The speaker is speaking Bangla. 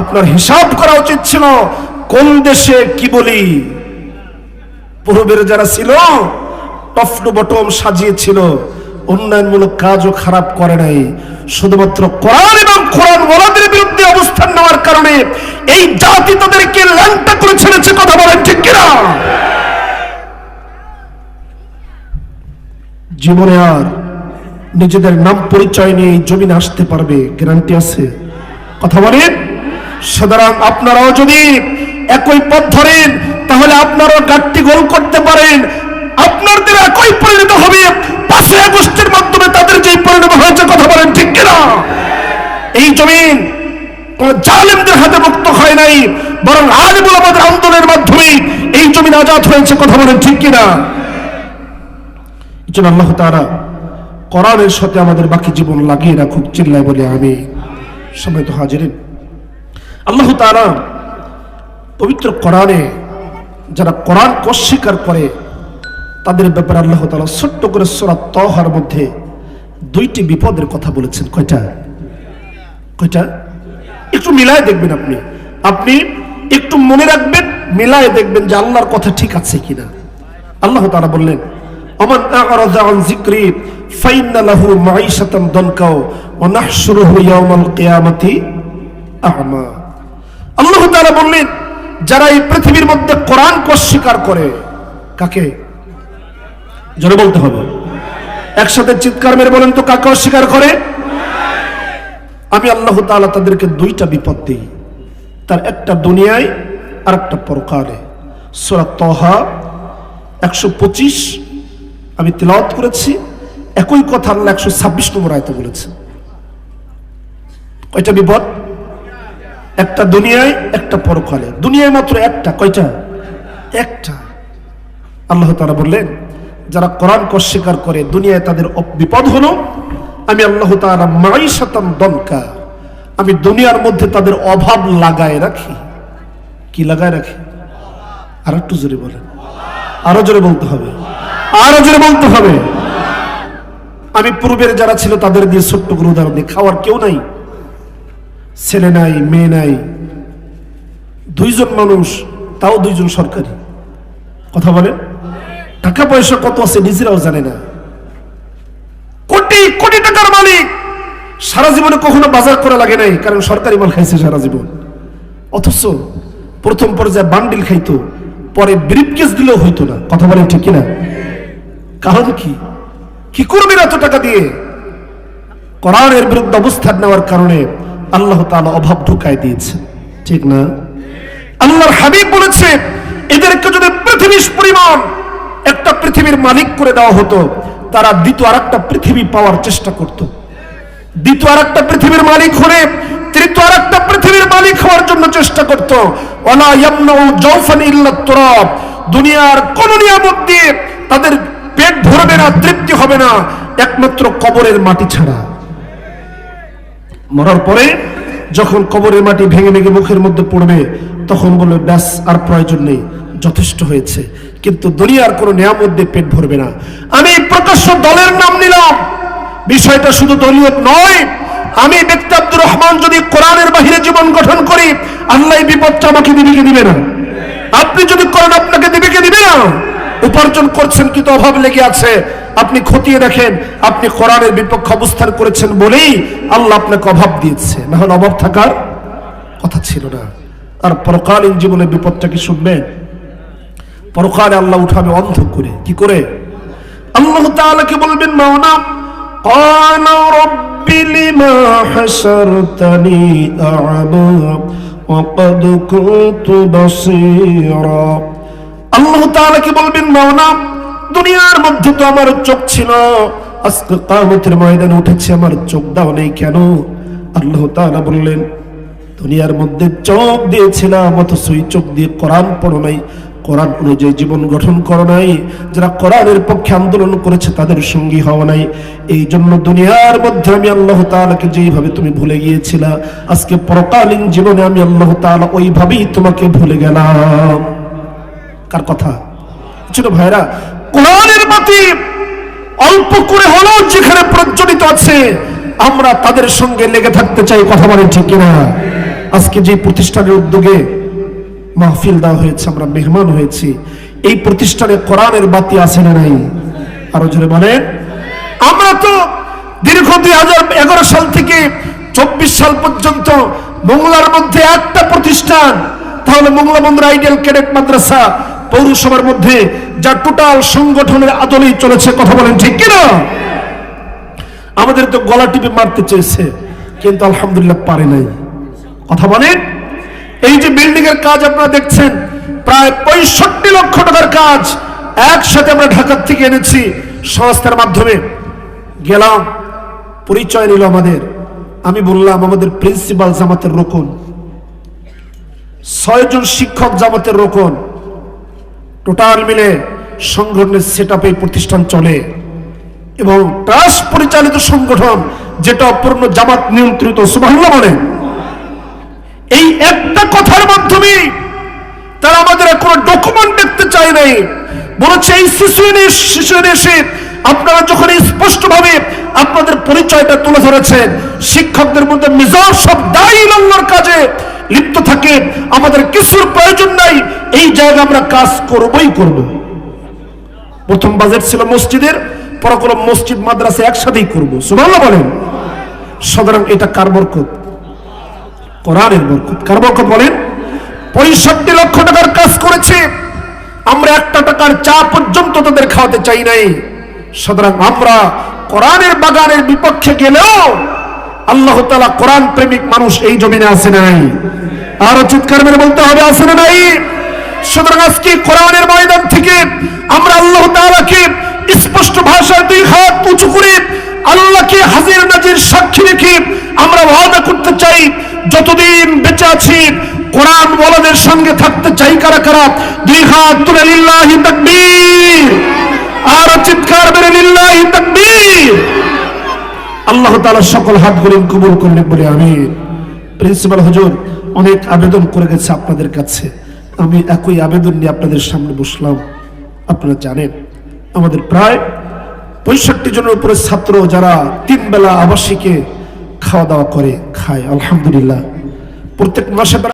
আপনার হিসাব করা উচিত ছিল, কোন দেশে কি বলি? পূর্বের যারা ছিল টফটু বটম সাজিয়েছিল, উন্নয়নমূলক কাজও খারাপ করে নাই। শুধুমাত্র কোরআন এবং কোরআন ওলাদের বিরুদ্ধে অবস্থান নেওয়ার কারণে এই জাতি তাদেরকে ল্যাংটা করে ছেড়েছে, কথা বলেন ঠিক কিনা? জীবনে আর নিজেদের নাম পরিচয় নিয়ে জমিনে আসতে পারবে, গ্যারান্টি আছে? কথা বলেন। সুতরাং আপনারাও যদি একই পথ ধরেন, তাহলে আপনারাও গাঠটি গোল করতে পারেন। আপনাদের একই পরিণত হবে। পাঁচই আগস্টের মাধ্যমে তাদের যে পরিণত হয়েছে, কথা বলেন ঠিক কিনা? এই জমিন কোন জালেমদের হাতে মুক্ত হয় নাই, বরং আলিমুল আমাদের আন্দোলনের মাধ্যমে এই জমিন আজাদ হয়েছে, কথা বলেন ঠিক কিনা? এই জন্য আল্লাহ তারা কোরআনের সাথে আমাদের বাকি জীবন লাগিয়ে রাখুক, চিল্লায় বলে আমি সময় তো হাজিরেন আল্লাহ তারা পবিত্র কোরআনে যারা কোরআন অস্বীকার করে, তাদের ব্যাপারে আল্লাহ তালা ছোট্ট করে সোরা তহার মধ্যে দুইটি বিপদের কথা বলেছেন। কয়টা? কয়টা? একটু মিলায় দেখবেন আপনি। আপনি একটু মনে রাখবেন, মিলায় দেখবেন যে আল্লাহর কথা ঠিক আছে কিনা। আল্লাহ তারা বললেন অমান আন যিকরি ফাইন্না লাহু মাঈশাতান দানকা ওয়া নাহশুরুহু ইয়াওমাল কিয়ামাতি আ'মা। আল্লাহ তাআলা বললেন, যারা এই পৃথিবীর মধ্যে কোরআনকে অস্বীকার করে, কাকে? জোরে বলতে হবে। একসাথে চিৎকার মেরে বলেন তো কাকে অস্বীকার করে? আমি আল্লাহ তাআলা তাদেরকে দুইটা বিপদ দিই। তার একটা দুনিয়ায়, আর একটা পরকালে। সূরা তহা একশো পঁচিশ, আমি তেলাওয়াত করেছি। একই কথা আল্লাহ একশো ছাব্বিশ নম্বর আয়তে বলেছে কয়টা বিপদ? একটা দুনিয়ায়, একটা পরকালে। দুনিয়ায় মাত্র একটা, কয়টা? একটা। আল্লাহ তারা বললেন, যারা কোরআনকে অস্বীকার করে দুনিয়ায় তাদের বিপদ হলো, আমি আল্লাহ তারা মাই শতাম দমকা, আমি দুনিয়ার মধ্যে তাদের অভাব লাগায় রাখি। কি লাগায় রাখি? আর একটু জোরে বলেন। আরও জোরে বলতে হবে। আরও জোরে বলতে হবে। আমি পূর্বের যারা ছিল তাদের দিয়ে ছোট্ট উদাহরণ দিই খাওয়ার কেউ নাই। ছেলে নাই, মেয়ে নাই, দুইজন মানুষ, তাও দুইজন সরকারি। কথা বলেন? টাকা পয়সা কত আছে নিজেরাও জানে না। কোটি কোটি টাকার মালিক সারা জীবনে কখনো বাজার করা লাগে নাই, কারণ সরকারি মাল খাইছে সারা জীবন। অথচ প্রথম পর্যায়ে বান্ডিল খাইতো, পরে ব্রিফকেস দিলেও হইতো না। কথা বলেন ঠিক কিনা? কারণ কি? কি করবেন এত টাকা দিয়ে? কোরআনের বিরুদ্ধে অবস্থান নেওয়ার কারণে আল্লাহ তাআলা অভাব ঢুকায় দিয়েছে। ঠিক না? আল্লাহর হাবিব বলেছে, এদেরকে যদি পৃথিবীর পরিমাণ একটা পৃথিবীর মালিক করে দেওয়া হতো, তারা দ্বিতীয় আর পৃথিবী পাওয়ার চেষ্টা করত। দ্বিতীয় আর একটা পৃথিবীর মালিক হলে তৃতীয় আর একটা পৃথিবীর মালিক হওয়ার জন্য চেষ্টা করত। ওয়ালা ইয়ামনাউ তুরাব। দুনিয়ার কোন নিয়ামত দিয়ে তাদের পেট ভরবে না, তৃপ্তি হবে না, একমাত্র কবরের মাটি ছাড়া। মরার পরে যখন কবরের মাটি ভেঙে ভেঙে মুখের মধ্যে পড়বে, তখন বলবে, ব্যাস, আর প্রয়োজন নেই। যথেষ্ট হয়েছে। কিন্তু দুনিয়ার কোনো নিয়ামত দিয়ে পেট ভরবে না। আমি প্রকাশ্য দলের নাম নিলাম। বিষয়টা শুধু দলীয় নয়। আমি ব্যক্তি আব্দুর রহমান যদি কোরআনের বাহিরে জীবন গঠন করি, আল্লাহ বিপদটা আমাকে দিবে কি দিবে না। আপনি যদি করেন আপনাকে দিবে কি দিবে না উপার্জন করছেন কিন্তু অভাব লেগে আছে আপনি খতিয়ে দেখেন আপনি কোরআনের বিপক্ষে অবস্থান করেছেন বলেই আল্লাহ আপনাকে অভাব দিয়েছে না হলে অভাব থাকার কথা ছিল না আর পরকালীন জীবনে বিপদটা কি শুনবেন পরকালে আল্লাহ উঠাবে অন্ধ করে কি করে আল্লাহ তাআলাকে বলবেন মাওনা قال رب لما حشرتني أعمى وقد كنت بصيرا আল্লাহ তাআলাকে বলবেন মাওনা দুনিয়ার মধ্যে তো আমার চোখ ছিল। আজকে কামতের ময়দানে উঠেছে, আমার চোখ দাও নেই কেন? আল্লাহ তাআলা বললেন, দুনিয়ার মধ্যে চোখ দিয়েছিলাম, অথচ ওই চোখ দিয়ে কোরআন পড়ো নাই। কোরআন অনুযায়ী জীবন গঠন করো নাই। যারা কোরআনের পক্ষে আন্দোলন করেছে, তাদের সঙ্গী হওয়া নাই। এই জন্য দুনিয়ার মধ্যে আমি আল্লাহ তাআলাকে যেইভাবে তুমি ভুলে গিয়েছিলা, আজকে পরকালীন জীবনে আমি আল্লাহ তাআলা ওইভাবেই তোমাকে ভুলে গেলাম। কার কথা। ছোট ভাইরা কোরআনের বাতি অল্প করে হলেও যেখানে প্রজ্বলিত আছে, আমরা তাদের সঙ্গে লেগে থাকতে চাই, কথা বলেন ঠিক কিনা? আজকে যে প্রতিষ্ঠানের উদ্যোগে মাহফিল দেওয়া হয়েছে, আমরা মেহমান হয়েছি, এই প্রতিষ্ঠানে কোরআনের বাতি আছে না নাই? আরও জোরে বলেন। আমরা তো দীর্ঘ দুই হাজার এগারো সাল থেকে চব্বিশ সাল পর্যন্ত মোংলার মধ্যে একটা প্রতিষ্ঠান, তাহলে মোংলা বন্দর আইডিয়াল ক্যাডেট মাদ্রাসা পৌরসভার মধ্যে যা টোটাল সংগঠনের আদলেই চলেছে, কথা বলেন ঠিক কিনা? আমাদের তো গলা টিপে মারতে চেয়েছে, কিন্তু আলহামদুলিল্লাহ পারে নাই। কথা বলেন? এই যে বিল্ডিং এর কাজ আপনারা দেখছেন, প্রায় পঁয়ষট্টি লক্ষ টাকার কাজ একসাথে আমরা ঢাকার থেকে এনেছি সংস্থার মাধ্যমে। গেলাম, পরিচয় নিল আমাদের। আমি বললাম, আমাদের প্রিন্সিপাল জামাতের রোকন। ছয়জন শিক্ষক জামাতের রোকন। টোটাল মিলে সংগঠনের সেট প্রতিষ্ঠান চলে এবং ট্রাস্ট পরিচালিত সংগঠন যেটা পূর্ণ জামাত নিয়ন্ত্রিত সুবাহুল্লাহ বলেন। এই একটা কথার মাধ্যমে তারা আমাদের কোনো ডকুমেন্ট দেখতে চায় নাই। বলেছে এই শিশু শিশু এসে আপনারা যখন স্পষ্ট ভাবে আপনাদের পরিচয়টা তুলে ধরেছেন, শিক্ষকদের মধ্যে মেজর সব দায়ী আল্লাহর কাজে লিপ্ত থাকে, আমাদের কিছুর প্রয়োজন নাই, এই জায়গা আমরা কাজ করবই করব প্রথম বাজেট ছিল মসজিদের পরাকল মসজিদ, মাদ্রাসা একসাথেই করব। সুবহানাল্লাহ বলেন। সুতরাং এটা কার বরকত? কোরআনের বরকত। কার বরকত বলেন? পঁয়ষট্টি লক্ষ টাকার কাজ করেছে, আমরা একটা টাকার চা পর্যন্ত তাদের খাওয়াতে চাই নাই। সুতরাং আমরা কোরআনের বাগানের বিপক্ষে গেলেও আল্লাহ তালা কোরআন প্রেমিক মানুষ এই জমিনে আছে নাই। আরও চিৎকার মেরে বলতে হবে, আছে না নাই? সুতরাং আজকে কোরআনের ময়দান থেকে আমরা আল্লাহ তাআলাকে স্পষ্ট ভাষায় দুই হাত উঁচু করে আল্লাহকে হাজির নাজির সাক্ষী রেখে আমরা ওয়াদা করতে চাই, যতদিন বেঁচে আছি, কোরআন বলদের সঙ্গে থাকতে চাই কারা কারা? দুই হাত তুলে লিল্লাহি তাকবীর। আর চিৎকার মেরে লিল্লাহি তাকবীর। আল্লাহ তালা সকল হাতগুলি কবুল করলেন বলে আমি প্রিন্সিপাল হজুর, অনেক আবেদন করে গেছে আপনাদের কাছে। আমি একই আবেদন নিয়ে আপনাদের সামনে বসলাম। আপনারা জানেন, আমাদের প্রায় পঁয়ষট্টি জনের উপরে ছাত্র যারা তিন বেলা আবাসিকে খাওয়া দাওয়া করে, খায়, আলহামদুলিল্লাহ। প্রত্যেক মাসে